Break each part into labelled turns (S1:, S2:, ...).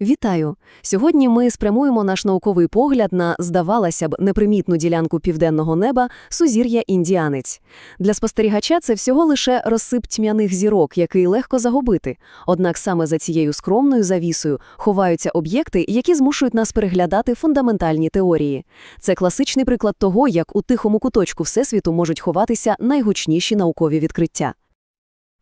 S1: Вітаю! Сьогодні ми спрямуємо наш науковий погляд на, здавалося б, непримітну ділянку південного неба сузір'я Індіанець. Для спостерігача це всього лише розсип тьмяних зірок, який легко загубити. Однак саме за цією скромною завісою ховаються об'єкти, які змушують нас переглядати фундаментальні теорії. Це класичний приклад того, як у тихому куточку Всесвіту можуть ховатися найгучніші наукові відкриття.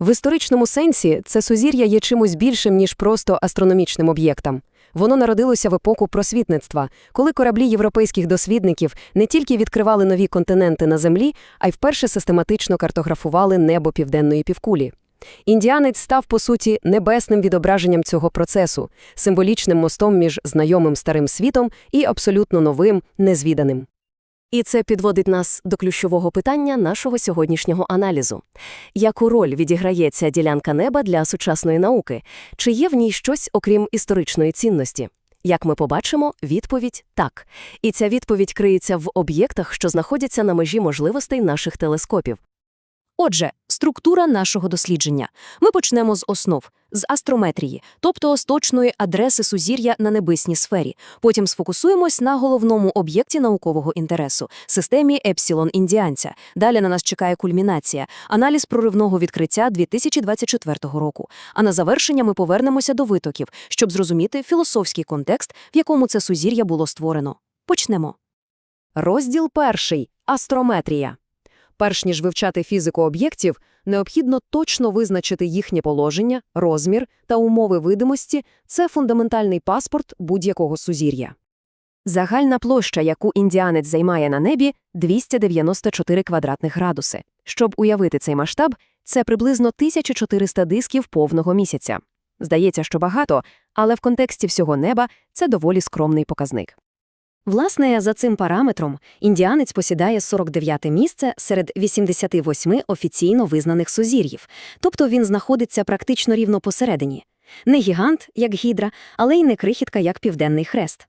S2: В історичному сенсі це сузір'я є чимось більшим, ніж просто астрономічним об'єктом. Воно народилося в епоху просвітництва, коли кораблі європейських дослідників не тільки відкривали нові континенти на Землі, а й вперше систематично картографували небо південної півкулі. Індіанець став, по суті, небесним відображенням цього процесу, символічним мостом між знайомим старим світом і абсолютно новим, незвіданим.
S1: І це підводить нас до ключового питання нашого сьогоднішнього аналізу. Яку роль відіграє ця ділянка неба для сучасної науки? Чи є в ній щось, окрім історичної цінності? Як ми побачимо, відповідь – так. І ця відповідь криється в об'єктах, що знаходяться на межі можливостей наших телескопів.
S2: Отже, структура нашого дослідження. Ми почнемо з основ, з астрометрії, тобто з точної адреси сузір'я на небесній сфері. Потім сфокусуємось на головному об'єкті наукового інтересу – системі Епсилон Індіанця. Далі на нас чекає кульмінація – аналіз проривного відкриття 2024 року. А на завершення ми повернемося до витоків, щоб зрозуміти філософський контекст, в якому це сузір'я було створено. Почнемо. Розділ перший – астрометрія. Перш ніж вивчати фізику об'єктів, необхідно точно визначити їхнє положення, розмір та умови видимості – це фундаментальний паспорт будь-якого сузір'я. Загальна площа, яку індіанець займає на небі – 294 квадратних градуси. Щоб уявити цей масштаб, це приблизно 1400 дисків повного місяця. Здається, що багато, але в контексті всього неба це доволі скромний показник. Власне, за цим параметром індіанець посідає 49-те місце серед 88 офіційно визнаних сузір'їв, тобто він знаходиться практично рівно посередині. Не гігант, як гідра, але й не крихітка, як південний хрест.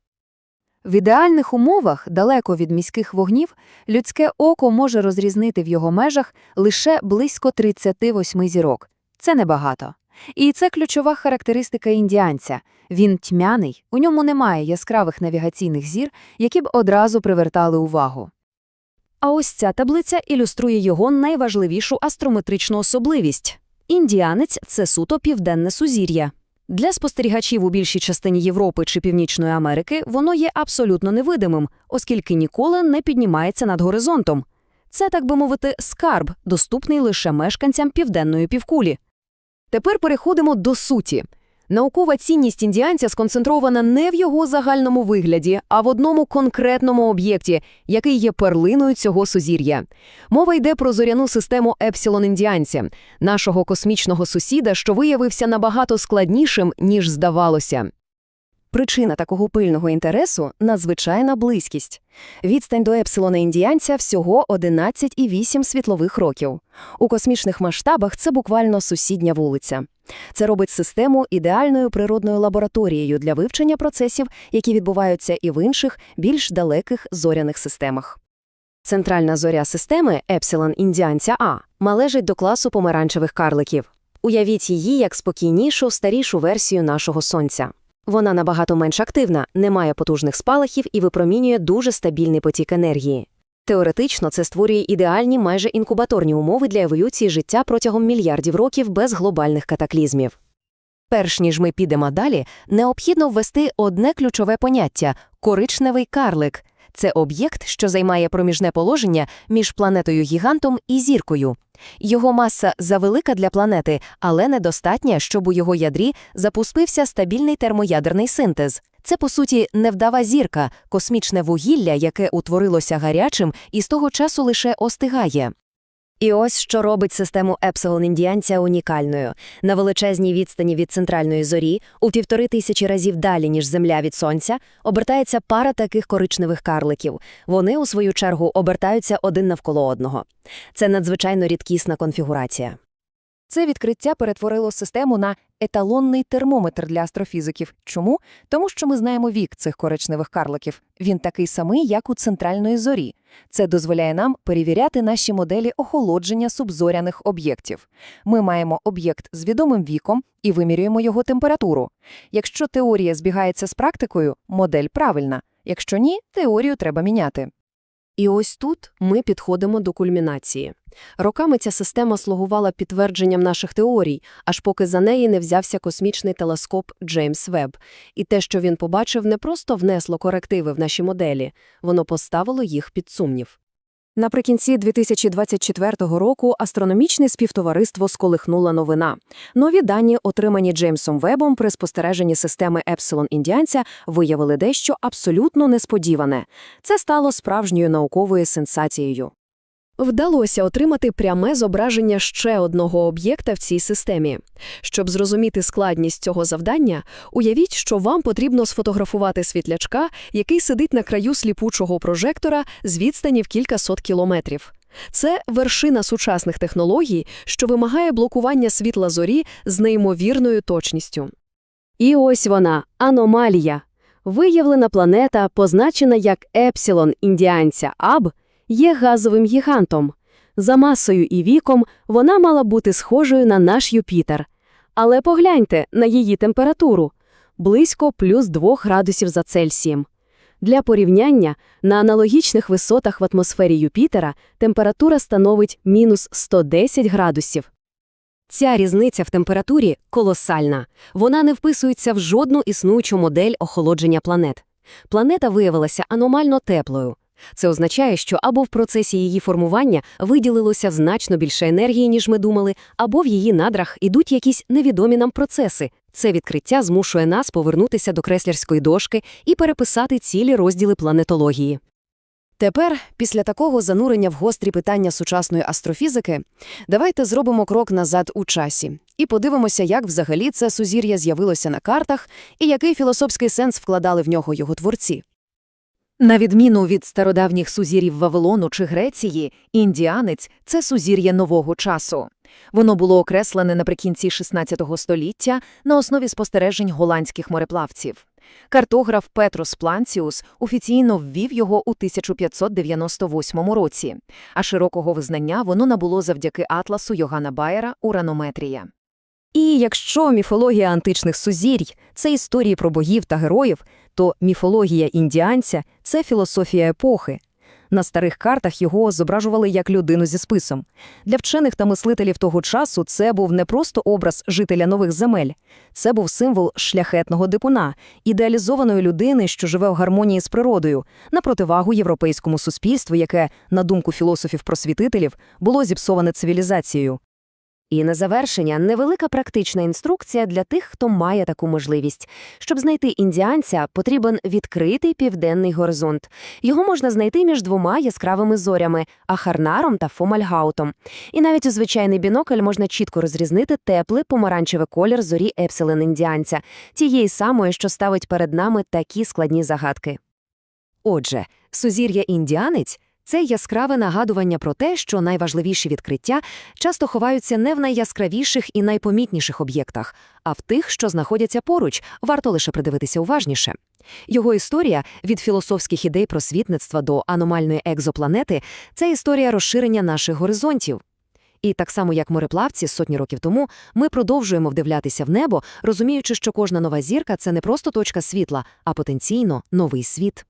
S2: В ідеальних умовах, далеко від міських вогнів, людське око може розрізнити в його межах лише близько 38 зірок. Це небагато. І це ключова характеристика індіанця. Він тьмяний, у ньому немає яскравих навігаційних зір, які б одразу привертали увагу. А ось ця таблиця ілюструє його найважливішу астрометричну особливість. Індіанець – це суто південне сузір'я. Для спостерігачів у більшій частині Європи чи Північної Америки воно є абсолютно невидимим, оскільки ніколи не піднімається над горизонтом. Це, так би мовити, скарб, доступний лише мешканцям південної півкулі. Тепер переходимо до суті. Наукова цінність індіанця сконцентрована не в його загальному вигляді, а в одному конкретному об'єкті, який є перлиною цього сузір'я. Мова йде про зоряну систему Епсилон індіанця, нашого космічного сусіда, що виявився набагато складнішим, ніж здавалося. Причина такого пильного інтересу – надзвичайна близькість. Відстань до епсилона індіанця всього 11,8 світлових років. У космічних масштабах це буквально сусідня вулиця. Це робить систему ідеальною природною лабораторією для вивчення процесів, які відбуваються і в інших, більш далеких зоряних системах. Центральна зоря системи Епсилон індіанця А належить до класу помаранчевих карликів. Уявіть її як спокійнішу, старішу версію нашого Сонця. Вона набагато менш активна, не має потужних спалахів і випромінює дуже стабільний потік енергії. Теоретично це створює ідеальні майже інкубаторні умови для еволюції життя протягом мільярдів років без глобальних катаклізмів. Перш ніж ми підемо далі, необхідно ввести одне ключове поняття коричневий карлик. Це об'єкт, що займає проміжне положення між планетою-гігантом і зіркою. Його маса завелика для планети, але недостатня, щоб у його ядрі запустився стабільний термоядерний синтез. Це, по суті, невдава зірка, космічне вугілля, яке утворилося гарячим і з того часу лише остигає. І ось що робить систему Епсилон індіанця унікальною. На величезній відстані від центральної зорі, у півтори тисячі разів далі, ніж Земля від Сонця, обертається пара таких коричневих карликів. Вони, у свою чергу, обертаються один навколо одного. Це надзвичайно рідкісна конфігурація.
S3: Це відкриття перетворило систему на еталонний термометр для астрофізиків. Чому? Тому що ми знаємо вік цих коричневих карликів. Він такий самий, як у центральної зорі. Це дозволяє нам перевіряти наші моделі охолодження субзоряних об'єктів. Ми маємо об'єкт з відомим віком і вимірюємо його температуру. Якщо теорія збігається з практикою, модель правильна. Якщо ні, теорію треба міняти.
S1: І ось тут ми підходимо до кульмінації. Роками ця система слугувала підтвердженням наших теорій, аж поки за неї не взявся космічний телескоп Джеймс Веб. І те, що він побачив, не просто внесло корективи в наші моделі, воно поставило їх під сумнів.
S2: Наприкінці 2024 року астрономічне співтовариство сколихнула новина. Нові дані, отримані Джеймсом Вебом при спостереженні системи Епсилон Індіанця, виявили дещо абсолютно несподіване. Це стало справжньою науковою сенсацією.
S1: Вдалося отримати пряме зображення ще одного об'єкта в цій системі. Щоб зрозуміти складність цього завдання, уявіть, що вам потрібно сфотографувати світлячка, який сидить на краю сліпучого прожектора з відстані в кількасот кілометрів. Це вершина сучасних технологій, що вимагає блокування світла зорі з неймовірною точністю. І ось вона – аномалія. Виявлена планета, позначена як Епсилон індіанця Аб, є газовим гігантом. За масою і віком вона мала бути схожою на наш Юпітер. Але погляньте на її температуру – близько плюс 2 градусів за Цельсієм. Для порівняння, на аналогічних висотах в атмосфері Юпітера температура становить мінус 110 градусів. Ця різниця в температурі колосальна. Вона не вписується в жодну існуючу модель охолодження планет. Планета виявилася аномально теплою. Це означає, що або в процесі її формування виділилося значно більше енергії, ніж ми думали, або в її надрах ідуть якісь невідомі нам процеси. Це відкриття змушує нас повернутися до креслярської дошки і переписати цілі розділи планетології. Тепер, після такого занурення в гострі питання сучасної астрофізики, давайте зробимо крок назад у часі і подивимося, як взагалі це сузір'я з'явилося на картах і який філософський сенс вкладали в нього його творці.
S3: На відміну від стародавніх сузір'їв Вавилону чи Греції, індіанець – це сузір'я нового часу. Воно було окреслене наприкінці XVI століття на основі спостережень голландських мореплавців. Картограф Петрос Планціус офіційно ввів його у 1598 році, а широкого визнання воно набуло завдяки атласу Йогана Байера «Уранометрія».
S2: І якщо міфологія античних сузір'й – це історії про богів та героїв, то міфологія індіанця – це філософія епохи. На старих картах його зображували як людину зі списом. Для вчених та мислителів того часу це був не просто образ жителя нових земель. Це був символ шляхетного дипуна, ідеалізованої людини, що живе в гармонії з природою, на противагу європейському суспільству, яке, на думку філософів-просвітителів, було зіпсоване цивілізацією. І на завершення невелика практична інструкція для тих, хто має таку можливість. Щоб знайти індіанця, потрібен відкритий південний горизонт. Його можна знайти між двома яскравими зорями – Ахарнаром та Фомальгаутом. І навіть у звичайний бінокль можна чітко розрізнити теплий помаранчевий колір зорі Епсилен індіанця, тієї самої, що ставить перед нами такі складні загадки. Отже, сузір'я індіанець – це яскраве нагадування про те, що найважливіші відкриття часто ховаються не в найяскравіших і найпомітніших об'єктах, а в тих, що знаходяться поруч, варто лише придивитися уважніше. Його історія від філософських ідей просвітництва до аномальної екзопланети – це історія розширення наших горизонтів. І так само, як мореплавці сотні років тому, ми продовжуємо вдивлятися в небо, розуміючи, що кожна нова зірка – це не просто точка світла, а потенційно новий світ.